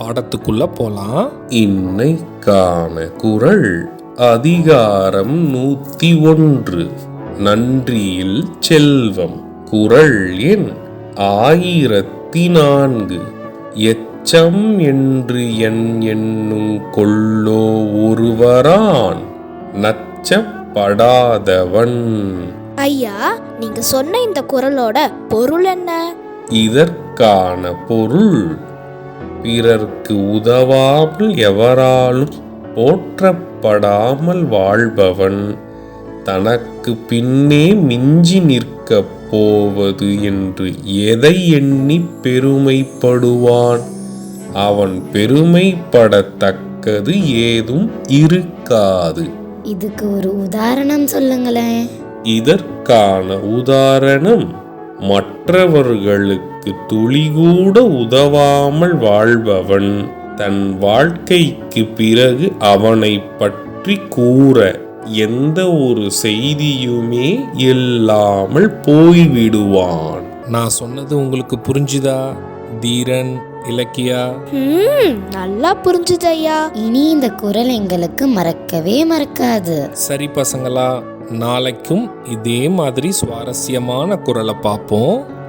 பாடத்துக்குள்ள போலாம். இன்னைக்கான குறள் அதிகாரம் நூத்தி ஒன்று. நன்றியில் செல்வம். குறள் எண் ஆயிரத்தி நான்கு. எச்சம் என்று என் என்னும் கொள்ளோ ஒருவரான் நச்சப்படாதவன். ஐயா நீங்க சொன்ன இந்த குரலோட பொருள் என்ன? இதற்கான பொருள் பிறர்க்கு உதவாமல் எவராலும் போற்றப்படாமல் வாழ்பவன். தனக்கு பின்னே மிஞ்சி நிற்கப் போவது என்று எதை எண்ணி பெருமைப்படுவான்? அவன் பெருமைப்படத்தக்கது ஏதும் இருக்காது. இதுக்கு ஒரு உதாரணம் சொல்லுங்களேன். இதற்கான உதாரணம் மற்றவர்களுக்கு துளிகூட உதவாமல் வாழ்பவன் தன் வாழ்க்கைக்கு பிறகு அவனை பற்றி கூற எந்த ஒரு செய்தியுமே இல்லாமல் போய்விடுவான். நான் சொன்னது உங்களுக்கு புரிஞ்சுதா தீரன் இலக்கியா? ம் நல்லா புரிஞ்சுது ஐயா இனி இந்த குரல் எங்களுக்கு மறக்கவே மறக்காது. சரி பசங்களா நாளைக்கும் இதே மாதிரி சுவாரஸ்யமான குரலை பார்ப்போம்.